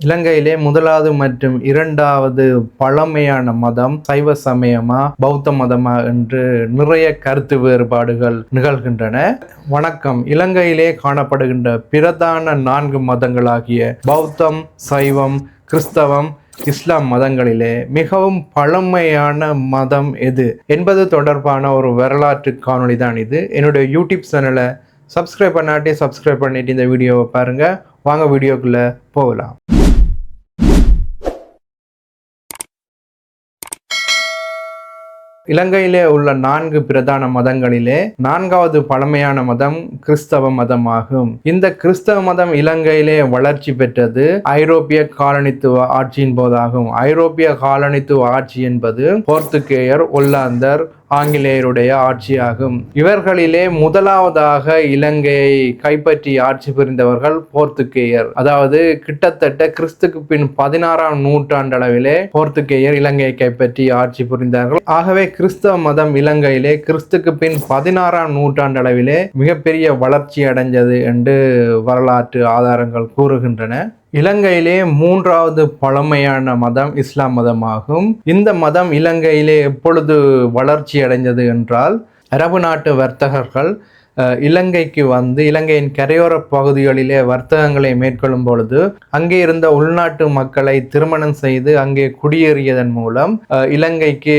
இலங்கையிலே முதலாவது மற்றும் இரண்டாவது பழமையான மதம் சைவ சமயமா பௌத்த மதமா என்று நிறைய கருத்து வேறுபாடுகள் நிகழ்கின்றன. வணக்கம். இலங்கையிலே காணப்படுகின்ற பிரதான நான்கு மதங்களாகிய பௌத்தம் சைவம் கிறிஸ்தவம் இஸ்லாம் மதங்களிலே மிகவும் பழமையான மதம் எது என்பது தொடர்பான ஒரு வரலாற்று காணொளி தான் இது. என்னுடைய யூடியூப் சேனலை சப்ஸ்கிரைப் பண்ணாட்டி சப்ஸ்கிரைப் பண்ணிட்டு இந்த வீடியோவை பாருங்கள் வாங்க வீடியோக்குள்ளே போகலாம். இலங்கையிலே உள்ள நான்கு பிரதான மதங்களிலே நான்காவது பழமையான மதம் கிறிஸ்தவ மதமாகும். இந்த கிறிஸ்தவ மதம் இலங்கையிலே வளர்ச்சி பெற்றது. ஐரோப்பிய காலனித்துவ ஆட்சியின் போதாகும். ஐரோப்பிய காலனித்துவ ஆட்சி என்பது போர்த்துகேயர் ஒல்லாந்தர் ஆங்கிலேயருடைய ஆட்சியாகும். இவர்களிலே முதலாவதாக இலங்கையை கைப்பற்றி ஆட்சி புரிந்தவர்கள் போர்த்துகேயர் அதாவது கிட்டத்தட்ட கிறிஸ்துக்கு பின் பதினாறாம் நூற்றாண்டளவிலே போர்த்துகேயர் இலங்கையை கைப்பற்றி ஆட்சி புரிந்தார்கள். ஆகவே கிறிஸ்தவ மதம் இலங்கையிலே கிறிஸ்துக்கு பின் பதினாறாம் நூற்றாண்டளவிலே மிகப்பெரிய வளர்ச்சி அடைஞ்சது என்று வரலாற்று ஆதாரங்கள் கூறுகின்றன. இலங்கையிலே மூன்றாவது பழமையான மதம் இஸ்லாம் மதமாகும். இந்த மதம் இலங்கையிலே எப்பொழுது வளர்ச்சி அடைந்தது என்றால் அரபு நாட்டு வர்த்தகர்கள் இலங்கைக்கு வந்து இலங்கையின் கரையோர பகுதிகளிலே வர்த்தகங்களை மேற்கொள்ளும் பொழுது அங்கே இருந்த உள்நாட்டு மக்களை திருமணம் செய்து அங்கே குடியேறியதன் மூலம் இலங்கைக்கு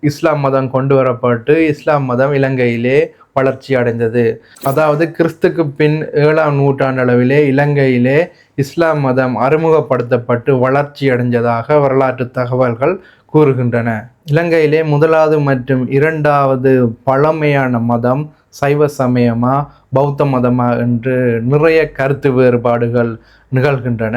இஸ்லாம் மதம் கொண்டு வரப்பட்டு இஸ்லாம் மதம் இலங்கையிலே வளர்ச்சி அடைந்தது. அதாவது கிறிஸ்துக்கு பின் ஏழாம் நூற்றாண்டளவிலே இலங்கையிலே இஸ்லாம் மதம் அறிமுகப்படுத்தப்பட்டு வளர்ச்சி அடைஞ்சதாக வரலாற்று தகவல்கள் கூறுகின்றன. இலங்கையிலே முதலாவது மற்றும் இரண்டாவது பழமையான மதம் சைவ சமயமா பௌத்த மதமா என்று நிறைய கருத்து வேறுபாடுகள் நிகழ்கின்றன.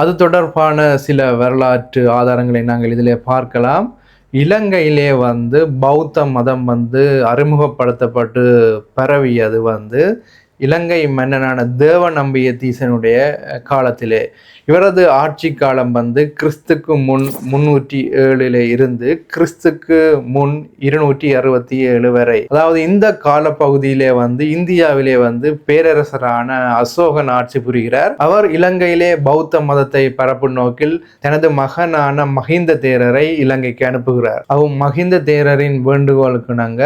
அது தொடர்பான சில வரலாற்று ஆதாரங்களை நாங்கள் இதிலே பார்க்கலாம். இலங்கையிலே வந்து பௌத்த மதம் வந்து அறிமுகப்படுத்தப்பட்டு பரவியது வந்து இலங்கை மன்னனான தேவநம்பிய தீசனுடைய காலத்திலே. இவரது ஆட்சி காலம் வந்து கிறிஸ்துக்கு முன் முன்னூற்றி ஏழில் இருந்து கிறிஸ்துக்கு முன் இருநூற்றி அறுபத்தி ஏழு வரை. அதாவது இந்த காலப்பகுதியிலே வந்து இந்தியாவிலே வந்து பேரரசரான அசோகன் ஆட்சி புரிகிறார். அவர் இலங்கையிலே பௌத்த மதத்தை பரப்பும் நோக்கில் தனது மகனான மஹிந்த தேரரை இலங்கைக்கு அனுப்புகிறார். அவ் மஹிந்த தேரரின் வேண்டுகோளுக்கு நாங்க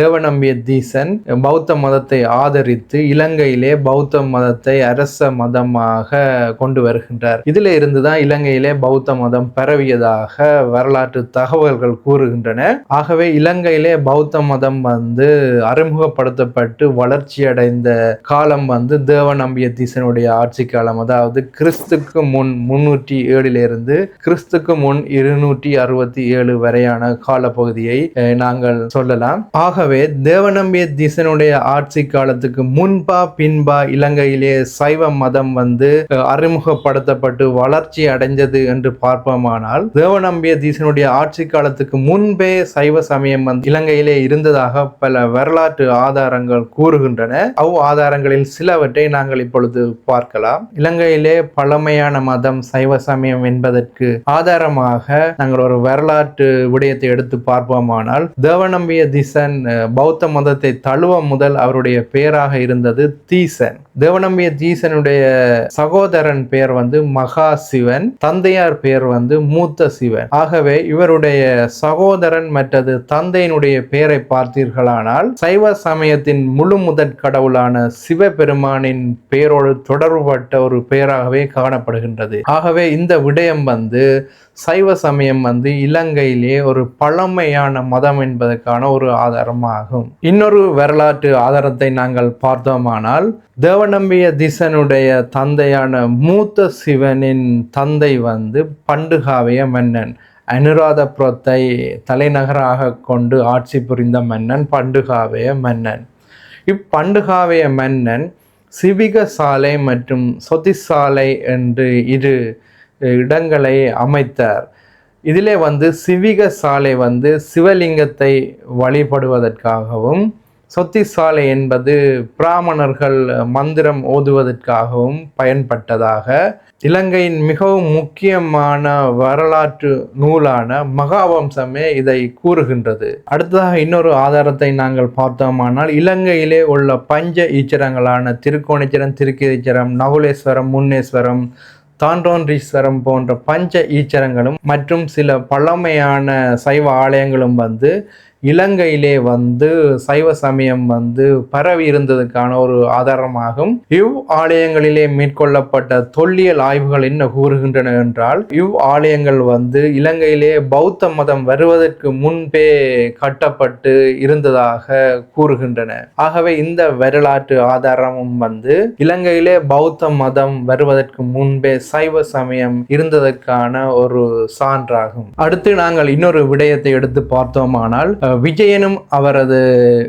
தேவ தேவநம்பிய தீசன் பௌத்த மதத்தை ஆதரித்து இலங்கையிலே பௌத்த மதத்தை அரச மதமாக கொண்டு வருகின்றார். இதுல இருந்துதான் இலங்கையிலே பௌத்த மதம் பரவியதாக வரலாற்று தகவல்கள் கூறுகின்றன. ஆகவே இலங்கையிலே பௌத்த மதம் வந்து அறிமுகப்படுத்தப்பட்டு வளர்ச்சி அடைந்த காலம் வந்து தேவநம்பிய தீசனுடைய ஆட்சி காலம். அதாவது கிறிஸ்துக்கு முன் முன்னூற்றி ஏழிலிருந்து கிறிஸ்துக்கு முன் இருநூற்றி அறுபத்தி ஏழு வரையான காலப்பகுதியை நாங்கள் சொல்லலாம். ஆகவே தேவநம்பிய தீசனுடைய ஆட்சி காலத்துக்கு முன் முன்பா பின்பா இலங்கையிலே சைவ மதம் வந்து அறிமுகப்படுத்தப்பட்டு வளர்ச்சி அடைஞ்சது என்று பார்ப்போமானால் தேவநம்பிய தீசனுடைய ஆட்சி காலத்துக்கு முன்பே சைவ சமயம் வந்து இலங்கையிலே இருந்ததாக பல வரலாற்று ஆதாரங்கள் கூறுகின்றன. அவ் ஆதாரங்களில் சிலவற்றை நாங்கள் இப்பொழுது பார்க்கலாம். இலங்கையிலே பழமையான மதம் சைவ சமயம் என்பதற்கு ஆதாரமாக நாங்கள் ஒரு வரலாற்று விடயத்தை எடுத்து பார்ப்போமானால் தேவநம்பிய திசன் பௌத்த மதத்தை தழுவ முதல் அவருடைய பெயராக இருந்தது தீசன். தேவநம்பிய தீசனுடைய சகோதரன் பெயர் வந்து மகா சிவன் தந்தையார் பெயர் வந்து மூத்த சிவன் ஆகவே இவருடைய சகோதரன் மற்றது தந்தையினுடைய பெயரை பார்த்தீர்களானால் சைவ சமயத்தின் முழு முதற் கடவுளான சிவபெருமானின் பெயரோடு தொடர்புபட்ட ஒரு பெயராகவே காணப்படுகின்றது. ஆகவே இந்த விடயம் வந்து சைவ சமயம் வந்து இலங்கையிலே ஒரு பழமையான மதம் என்பதற்கான ஒரு ஆதாரமாகும். இன்னொரு வரலாற்று ஆதாரத்தை நாங்கள் பார்த்தோம் பார்த்தோமானால் தேவநம்பிய திசனுடைய தந்தையான மூத்த சிவனின் தந்தை வந்து பண்டுகாவிய மன்னன். அனுராதபுரத்தை தலைநகராக கொண்டு ஆட்சி புரிந்த மன்னன் பண்டுகாவிய மன்னன். இப்பண்டுகாவிய மன்னன் சிவிக சாலை மற்றும் சொதிசாலை என்று இரு இடங்களை அமைத்தார். இதிலே வந்து சிவிக சாலை வந்து சிவலிங்கத்தை வழிபடுவதற்காகவும் சொத்திசாலை என்பது பிராமணர்கள் மந்திரம் ஓதுவதற்காகவும் பயன்பட்டதாக. இலங்கையின் மிகவும் முக்கியமான வரலாற்று நூலான மகாவம்சமே இதை கூறுகின்றது. அடுத்ததாக இன்னொரு ஆதாரத்தை நாங்கள் பார்த்தோமானால் இலங்கையிலே உள்ள பஞ்ச ஈச்சரங்களான திருக்கோணேச்சரம் திருக்கேதீச்சரம் நகுலேஸ்வரம் முன்னேஸ்வரம் தாண்டோன்றீஸ்வரம் போன்ற பஞ்ச ஈச்சரங்களும் மற்றும் சில பழமையான சைவ ஆலயங்களும் வந்து இலங்கையிலே வந்து சைவ சமயம் வந்து பரவி இருந்ததுக்கான ஒரு ஆதாரமாகும். இவ் ஆலயங்களிலே மேற்கொள்ளப்பட்ட தொல்லியல் ஆய்வுகள் என்ன கூறுகின்றன என்றால் இவ் ஆலயங்கள் வந்து இலங்கையிலே பௌத்த மதம் வருவதற்கு முன்பே கட்டப்பட்டு இருந்ததாக கூறுகின்றன. ஆகவே இந்த வரலாற்று ஆதாரமும் வந்து இலங்கையிலே பௌத்த மதம் வருவதற்கு முன்பே சைவ சமயம் இருந்ததற்கான ஒரு சான்றாகும். அடுத்து நாங்கள் இன்னொரு விடயத்தை எடுத்து பார்த்தோமானால் விஜயனும் அவரது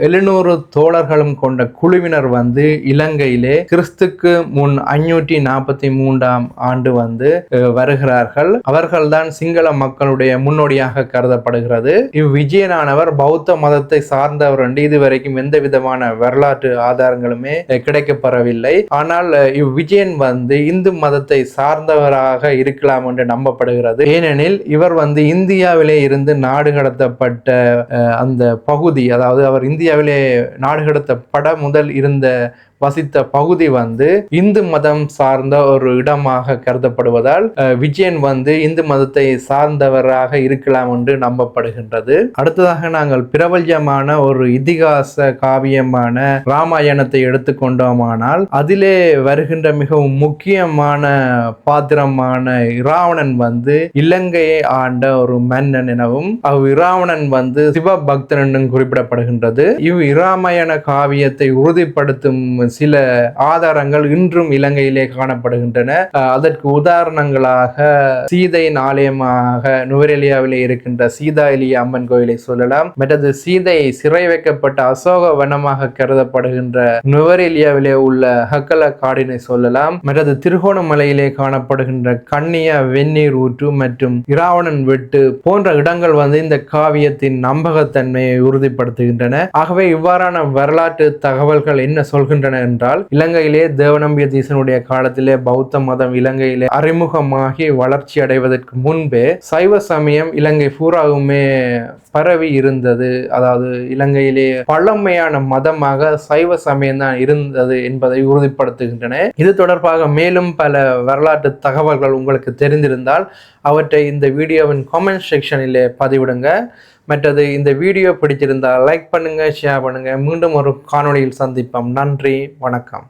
எழுநூறு தோழர்களும் கொண்ட குழுவினர் வந்து இலங்கையிலே கிறிஸ்துக்கு முன் ஐநூற்றி நாற்பத்தி மூன்றாம் ஆண்டு வந்து வருகிறார்கள். அவர்கள்தான் சிங்கள மக்களுடைய முன்னோடியாக கருதப்படுகிறது. இவ்விஜயனானவர் பௌத்த மதத்தை சார்ந்தவர் என்று இதுவரைக்கும் எந்த விதமான வரலாற்று ஆதாரங்களுமே கிடைக்கப்பெறவில்லை. ஆனால் இவ்விஜயன் வந்து இந்து மதத்தை சார்ந்தவராக இருக்கலாம் என்று நம்பப்படுகிறது. ஏனெனில் இவர் வந்து இந்தியாவிலே இருந்து நாடு கடத்தப்பட்ட அந்த பகுதி அதாவது அவர் இந்தியாவிலே நாடுகடுத்த பட முதல் இருந்த வசித்த பகுதி வந்து இந்து மதம் சார்ந்த ஒரு இடமாக கருதப்படுவதால் விஜயன் வந்து இந்து மதத்தை சார்ந்தவராக இருக்கலாம் என்று நம்பப்படுகின்றது. அடுத்ததாக நாங்கள் பிரபல்யமான ஒரு இதிகாச காவியமான ராமாயணத்தை எடுத்துக்கொண்டோமானால் அதிலே வருகின்ற மிகவும் முக்கியமான பாத்திரமான இராவணன் வந்து இலங்கையை ஆண்ட ஒரு மன்னன் எனவும் அவ் இராவணன் வந்து சிவபக்தன் என்றும் குறிப்பிடப்படுகின்றது. இவ் இராமாயண காவியத்தை உறுதிப்படுத்தும் சில ஆதாரங்கள் இன்றும் இலங்கையிலே காணப்படுகின்றன. அதற்கு உதாரணங்களாக சீதையின் ஆலயமாக நுவரெலியாவிலே இருக்கின்ற சீதா எலிய அம்மன் கோயிலை சொல்லலாம். மற்றது சீதை சிறை வைக்கப்பட்ட அசோக வனமாக கருதப்படுகின்ற நுவரெலியாவிலே உள்ள ஹக்கல காடினை சொல்லலாம். மற்றது திருகோணமலையிலே காணப்படுகின்ற கண்ணிய வெந்நீர் ஊற்று மற்றும் இராவணன் வெட்டு போன்ற இடங்கள் வந்து இந்த காவியத்தின் நம்பகத்தன்மையை உறுதிப்படுத்துகின்றன. ஆகவே இவ்வாறான வரலாற்று தகவல்கள் என்ன சொல்கின்றன என்றால் இலங்கையிலே தேவநம்பிய தீசனுடைய காலத்திலே பௌத்த மதம் இலங்கையிலே அறிமுகமாகி வளர்ச்சி அடைவதற்கு முன்பே சைவ சமயம் இலங்கை பூராவுமே பரவி இருந்தது. அதாவது இலங்கையிலே பழமையான மதமாக சைவ சமயம் தான் இருந்தது என்பதை உறுதிப்படுத்துகின்றன. இது தொடர்பாக மேலும் பல வரலாற்று தகவல்கள் உங்களுக்கு தெரிந்திருந்தால் அவற்றை இந்த வீடியோவின் காமெண்ட் செக்ஷனிலே பதிவிடுங்க. மற்றது இந்த வீடியோ பிடிச்சிருந்தால் லைக் பண்ணுங்கள் ஷேர் பண்ணுங்கள் மீண்டும் ஒரு காணொளியில் சந்திப்போம். நன்றி வணக்கம்.